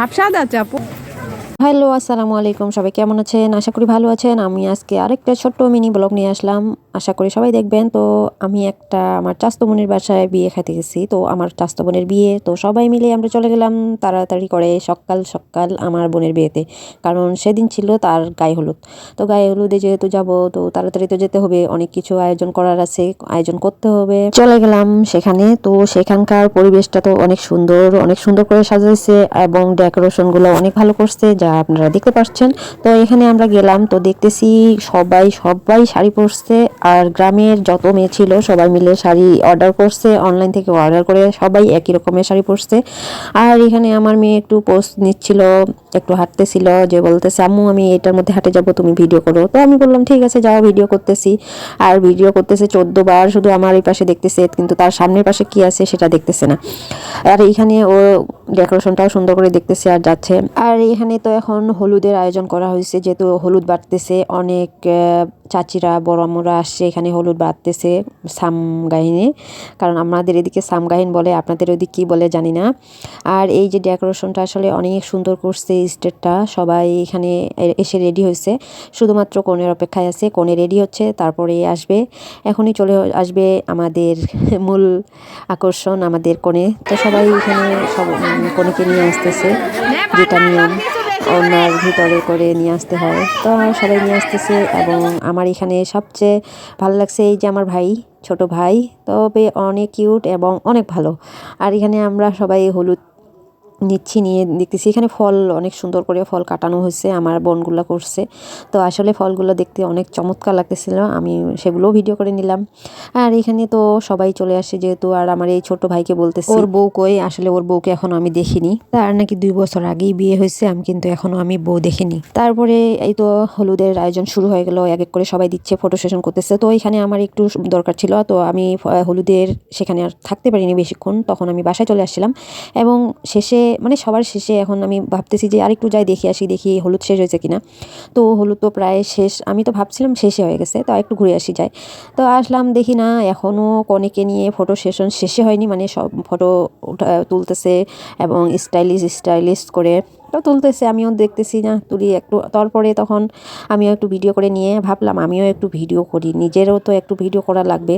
ঝাপসা যাচ্ছে আপু হ্যালো, আসসালামু আলাইকুম। সবাই কেমন আছেন? আশা করি ভালো আছেন। আমি আজকে আরেকটা ছোট্ট মিনি ব্লগ নিয়ে আসলাম। আশা করি সবাই দেখবেন। তো আমি একটা আমার চাস্তো বোনের বাসায় বিয়ে খাইতে গেছি। তো আমার চাস্তো বোনের বিয়ে, তো সবাই মিলে আমরা চলে গেলাম তাড়াতাড়ি করে সকাল সকাল আমার বোনের বিয়েতে। কারণ সেদিন ছিল তার গায়ে হলুদ। তো গায়ে হলুদে যেহেতু যাব, তো তাড়াতাড়ি তো যেতে হবে। অনেক কিছু আয়োজন করার আছে, আয়োজন করতে হবে। চলে গেলাম সেখানে। তো সেখানকার পরিবেশটা তো অনেক সুন্দর অনেক সুন্দর করে সাজাইছে এবং ডেকোরেশনগুলো অনেক ভালো করছে, যা আপনারা দেখতে পাচ্ছেন। তো এখানে আমরা গেলাম, তো দেখতেছি সবাই সবাই শাড়ি পরছে, আর গ্রামের যত মেয়ে ছিল সবাই মিলে শাড়ি অর্ডার করছে অনলাইন থেকে অর্ডার করে সবাই একই রকমের শাড়ি পরছে। আর এখানে আমার মেয়ে একটু পোস্ট নিচ্ছিল, একটু হাঁটতেছিল, যে বলতেছে, আম্মু, আমি এটার মধ্যে হাঁটে যাব, তুমি ভিডিও করো। তো আমি বললাম, ঠিক আছে, যাও ভিডিও করতেছি। আর ভিডিও করতেছে চোদ্দ বার, শুধু আমার এই পাশে দেখতেছে, কিন্তু তার সামনের পাশে কি আছে সেটা দেখতেছে না। আর এইখানে ও ডেকোরেশনটাও সুন্দর করে দেখতেছি আর যাচ্ছে। আর এখানে তো এখন হলুদের আয়োজন করা হয়েছে, যেহেতু হলুদ বাড়তেছে, অনেক চাচিরা বড় আম্মুরা আসছে, এখানে হলুদ বাটতেছে সাম গাহিনে। কারণ আমাদের এদিকে সাম গাহিন বলে, আপনাদের ওদিকে কী বলে জানি না। আর এই যে ডেকোরেশনটা আসলে অনেক সুন্দর করছে স্টেটটা, সবাই এখানে এসে রেডি হয়েছে। শুধুমাত্র কনের অপেক্ষায় আছে কনে রেডি হচ্ছে, তারপরে আসবে। এখনই চলে আসবে আমাদের মূল আকর্ষণ, আমাদের কনে তো সবাই এখানে সব কনেকে নিয়ে আসতেছে, যেটা নিয়ম। ওনার ভিতরে করে নিয়ে আসতে হয়। তো সবাই নিয়ে আসতেছে এবং আমার এখানে সবচেয়ে ভালো লাগছে এই যে আমার ভাই, ছোট ভাই। তবে অনেক কিউট এবং অনেক ভালো। আর এখানে আমরা সবাই হলুদ নিচ্ছি নিয়ে দেখতেছি। এখানে ফল অনেক সুন্দর করে ফল কাটানো হয়েছে আমার বোনগুলো করছে। তো আসলে ফলগুলো দেখতে অনেক চমৎকার লাগতেছিল আমি সেগুলোও ভিডিও করে নিলাম। আর এখানে তো সবাই চলে আসে যেহেতু আর আমার এই ছোট ভাইকে বলতেছি। ওর বউ কই? আসলে ওর বউকে এখনও আমি দেখিনি। তার নাকি দুই বছর আগেই বিয়ে হয়েছে আমি কিন্তু এখনও আমি বউ দেখিনি। তারপরে এই তো হলুদের আয়োজন শুরু হয়ে গেল এক এক করে সবাই দিচ্ছে ফটো সেশন করতেছে। তো এখানে আমার একটু দরকার ছিল তো আমি হলুদের সেখানে আর থাকতে পারিনি বেশিক্ষণ তখন আমি বাসায় চলে আসছিলাম। এবং শেষে মানে সবার শেষে এখন আমি ভাবতেছি যে আরেকটু যাই দেখে আসি, দেখি হলুদ শেষ হয়েছে কিনা। তো হলুদ তো প্রায় শেষ, আমি তো ভাবছিলাম শেষে হয়ে গেছে, তো একটু ঘুরে আসি যাই। তো আসলাম, দেখি না এখনও কনেকে নিয়ে ফটো সেশন শেষে হয়নি মানে সব ফটো তুলতেছে এবং স্টাইলিশ স্টাইলিশ করে তো তুলতেছে। আমিও দেখতেছি না, তুলি একটু, তারপরে তখন আমিও একটু ভিডিও করে নিয়ে ভাবলাম, আমিও একটু ভিডিও করি, নিজেরও তো একটু ভিডিও করা লাগবে।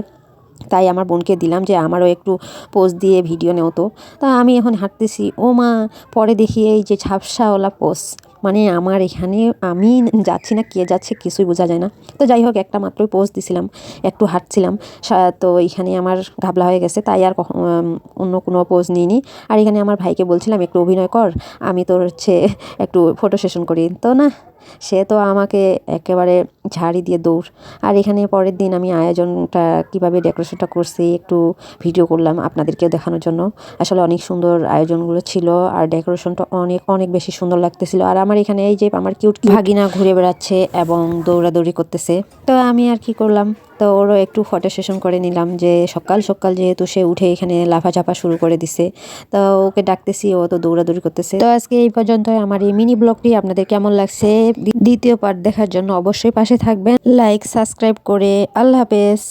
তাই আমার বোনকে দিলাম যে আমারও একটু পোজ দিয়ে ভিডিও নেও তো। তা আমি এখন হাঁটতেছি। ও মা, পরে দেখি এই যে ঝাপসাওয়ালা পোজ মানে আমার এখানে আমি যাচ্ছি না, কে যাচ্ছে কিছুই বোঝা যায় না। তো যাই হোক, একটা মাত্রই পোজ দিছিলাম, একটু হাঁটছিলাম। তো এখানে আমার ঘাবলা হয়ে গেছে, তাই আর অন্য কোনো পোজ নিইনি। আর এখানে আমার ভাইকে বলছিলাম, একটু অভিনয় কর, আমি তোর হচ্ছে একটু ফটো সেশন করি। তো না সে তো আমাকে একেবারে ঝাড়ি দিয়ে দৌড়। আর এখানে পরের দিন আমি আয়োজনটা কীভাবে ডেকোরেশনটা করছি একটু ভিডিও করলাম আপনাদেরকেও দেখানোর জন্য। আসলে অনেক সুন্দর আয়োজনগুলো ছিল আর ডেকোরেশনটা অনেক অনেক বেশি সুন্দর লাগতেছিল। আর আমার এখানে এই যে আমার কিউট ভাগিনা ঘুরে বেড়াচ্ছে এবং দৌড়াদৌড়ি করতেছে। তো আমি আর কি করলাম? তো ওরও একটু ফটো সেশন করে নিলাম যে সকাল সকাল যেহেতু সে উঠে এখানে লাফাঝাপা শুরু করে দিছে। তো ওকে ডাকতেছি, ও তো দৌড়াদৌড়ি করতেছে। তো আজকে এই পর্যন্ত আমার এই মিনি ব্লগটি আপনাদের কেমন লাগছে? দ্বিতীয় পার্ট দেখার জন্য অবশ্যই পাশে থাকবেন। লাইক সাবস্ক্রাইব করে। আল্লাহ হাফেজ।